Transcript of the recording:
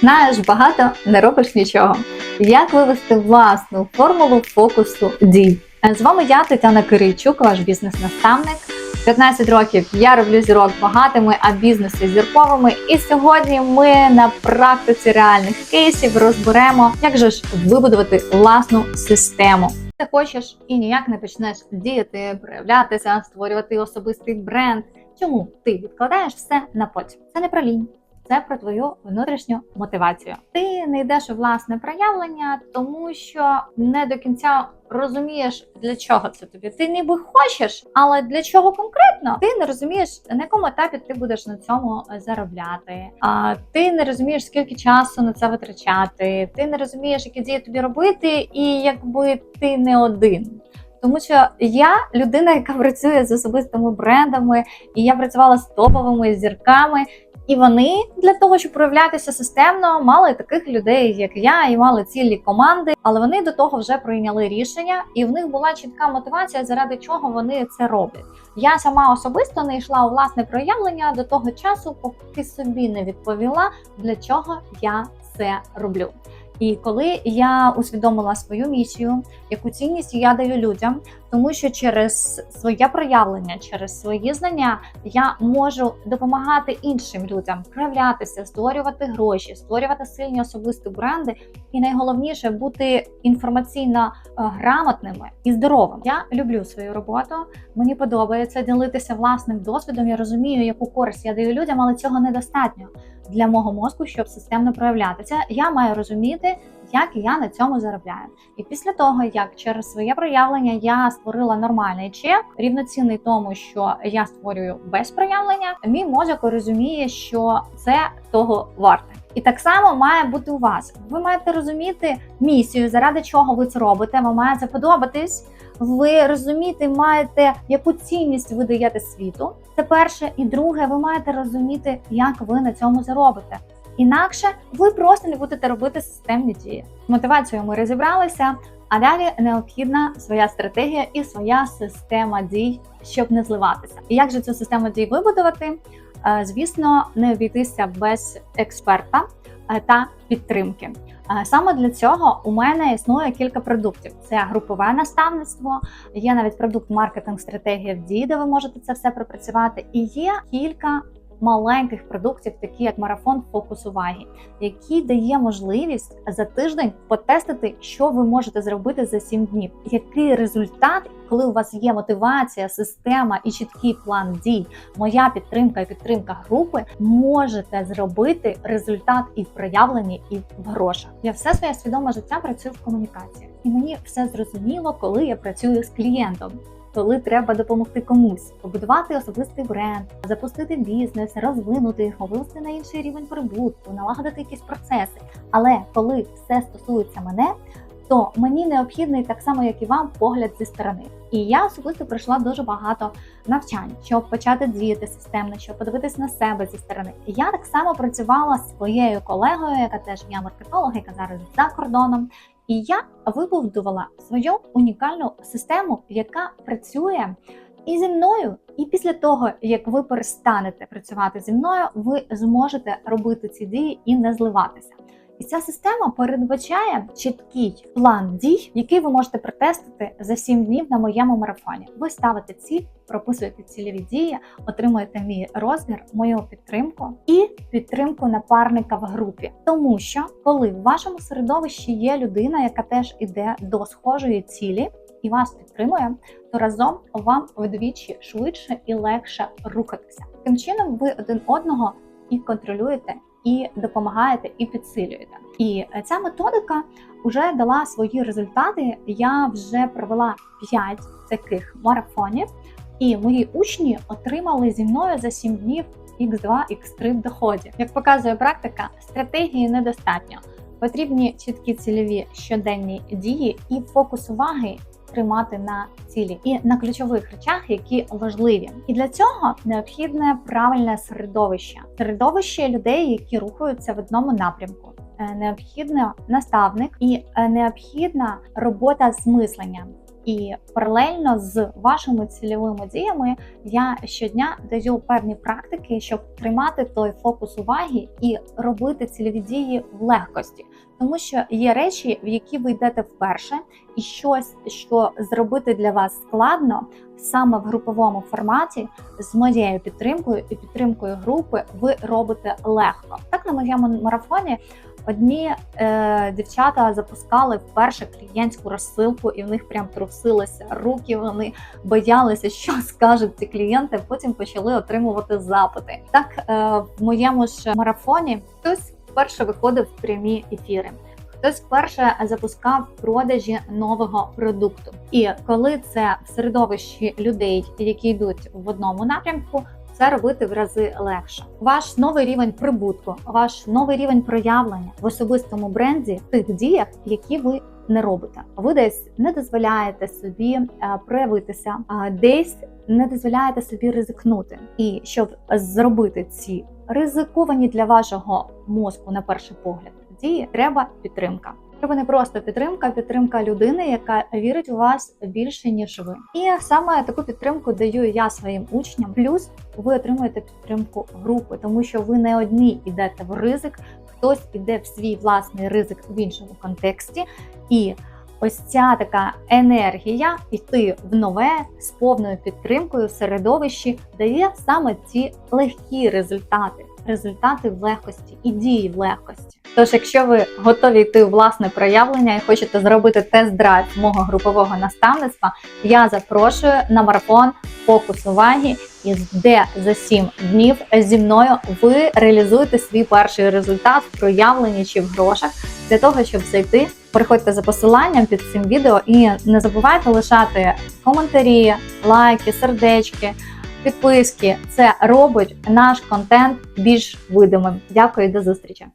Знаєш, багато не робиш нічого. Як вивести власну формулу фокусу дій? Е, З вами я, Тетяна Кирийчук, ваш бізнес-наставник. 15 років я роблю зірок багатими, а бізнеси зірковими. І сьогодні ми на практиці реальних кейсів розберемо, як же ж вибудувати власну систему. Ти хочеш і ніяк не почнеш діяти, проявлятися, створювати особистий бренд. Чому ти відкладаєш все на потім? Це не про лінь. Це про твою внутрішню мотивацію. Ти не йдеш у власне проявлення, тому що не до кінця розумієш, для чого це тобі. Ти ніби хочеш, але для чого конкретно? Ти не розумієш, на якому етапі ти будеш на цьому заробляти. А ти не розумієш, скільки часу на це витрачати. Ти не розумієш, які дії тобі робити, і якби ти не один. Тому що я людина, яка працює з особистими брендами, і я працювала з топовими зірками. І вони для того, щоб проявлятися системно, мали таких людей, як я, і мали цілі команди. Але вони до того вже прийняли рішення, і в них була чітка мотивація, заради чого вони це роблять. Я сама особисто не йшла у власне проявлення до того часу, поки собі не відповіла, для чого я це роблю. І коли я усвідомила свою місію, яку цінність я даю людям, тому що через своє проявлення, через свої знання я можу допомагати іншим людям проявлятися, створювати гроші, створювати сильні особисті бренди, і найголовніше бути інформаційно е, грамотними і здоровими. Я люблю свою роботу. Мені подобається ділитися власним досвідом. Я розумію, яку користь я даю людям, але цього недостатньо для мого мозку, щоб системно проявлятися. Я маю розуміти, як я на цьому заробляю. І після того, як через своє проявлення я створила нормальний чек, рівноцінний тому, що я створюю без проявлення, мій мозок розуміє, що це того варте. І так само має бути у вас. Ви маєте розуміти місію, заради чого ви це робите. Вам має це подобатись. Ви розуміти маєте, яку цінність ви даєте світу. Це перше, і друге, ви маєте розуміти, як ви на цьому заробите. Інакше ви просто не будете робити системні дії. З мотивацією ми розібралися, а далі необхідна своя стратегія і своя система дій, щоб не зливатися. І як же цю систему дій вибудувати? Е, Звісно, не обійтися без експерта та підтримки. Е, Саме для цього у мене існує кілька продуктів: це групове наставництво, є навіть продукт маркетинг стратегія в дії, де ви можете це все пропрацювати. І є кілька маленьких продуктів, такі як марафон фокус уваги, який дає можливість за тиждень потестити, що ви можете зробити за 7 днів. Який результат, коли у вас є мотивація, система і чіткий план дій, моя підтримка і підтримка групи, можете зробити результат і в проявленні, і в грошах. Я все своє свідоме життя працюю в комунікації, і мені все зрозуміло, коли я працюю з клієнтом коли треба допомогти комусь, побудувати особистий бренд, запустити бізнес, розвинути його, вивести на інший рівень прибутку, налагодити якісь процеси. Але коли все стосується мене, то мені необхідний так само, як і вам, погляд зі сторони. І я особисто пройшла дуже багато навчань, щоб почати діяти системно, щоб подивитись на себе зі сторони. Я так само працювала з своєю колегою, яка теж я маркетолог, яка зараз за кордоном. І я вибудувала свою унікальну систему, яка працює і зі мною. І після того, як ви перестанете працювати зі мною, ви зможете робити ці дії і не зливатися. І ця система передбачає чіткий план дій, який ви можете протестити за 7 днів на моєму марафоні. Ви ставите ціль, прописуєте цільові дії, отримуєте мій розмір, мою підтримку і підтримку напарника в групі. Тому що коли в вашому середовищі є людина, яка теж іде до схожої цілі. І вас підтримує, то разом вам вдвічі швидше і легше рухатися. Таким чином, ви один одного і контролюєте, і допомагаєте, і підсилюєте. І ця методика вже дала свої результати. Я вже провела 5 таких марафонів, і мої учні отримали зі мною за 7 днів X2, X3 в доході. Як показує практика, стратегії недостатньо. Потрібні чіткі цільові щоденні дії і фокус уваги тримати на цілі і на ключових речах, які важливі. І для цього необхідне правильне середовище, середовище людей, які рухаються в одному напрямку. Е, Необхідно наставник і е, необхідна робота з мисленням. І паралельно з вашими цільовими діями я щодня даю певні практики, щоб тримати той фокус уваги і робити цільові дії в легкості. Тому що є речі, в які ви йдете вперше, і щось, що зробити для вас складно, саме в груповому форматі з моєю підтримкою і підтримкою групи ви робите легко. Так на моєму марафоні одні е, дівчата запускали вперше клієнтську розсилку, і в них прям трусилися руки. Вони боялися, що скажуть ці клієнти. Потім почали отримувати запити. Так е, в моєму ж марафоні хтось вперше виходив в прямі ефіри. Хтось вперше запускав продажі нового продукту, і коли це в середовищі людей, які йдуть в одному напрямку, це робити в рази легше. Ваш новий рівень прибутку, ваш новий рівень проявлення в особистому бренді тих діях, які ви не робите. Ви десь не дозволяєте собі е, проявитися, а десь не дозволяєте собі ризикнути. І щоб зробити ці ризиковані для вашого мозку на перший погляд дії, треба підтримка. Треба не просто підтримка, а підтримка людини, яка вірить у вас більше ніж ви. І саме таку підтримку даю я своїм учням. Плюс ви отримуєте підтримку групи, тому що ви не одні йдете в ризик, хтось іде в свій власний ризик в іншому контексті. І ось ця така енергія йти в нове з повною підтримкою в середовищі дає саме ці легкі результати, результати в легкості і дії в легкості. Тож, якщо ви готові йти у власне проявлення і хочете зробити тест-драйв мого групового наставництва, я запрошую на марафон фокус уваги, і де за 7 днів зі мною ви реалізуєте свій перший результат в проявленні чи в грошах. Для того, щоб зайти, переходьте за посиланням під цим відео і не забувайте лишати коментарі, лайки, сердечки. Підписки це робить наш контент більш видимим. Дякую, до зустрічі.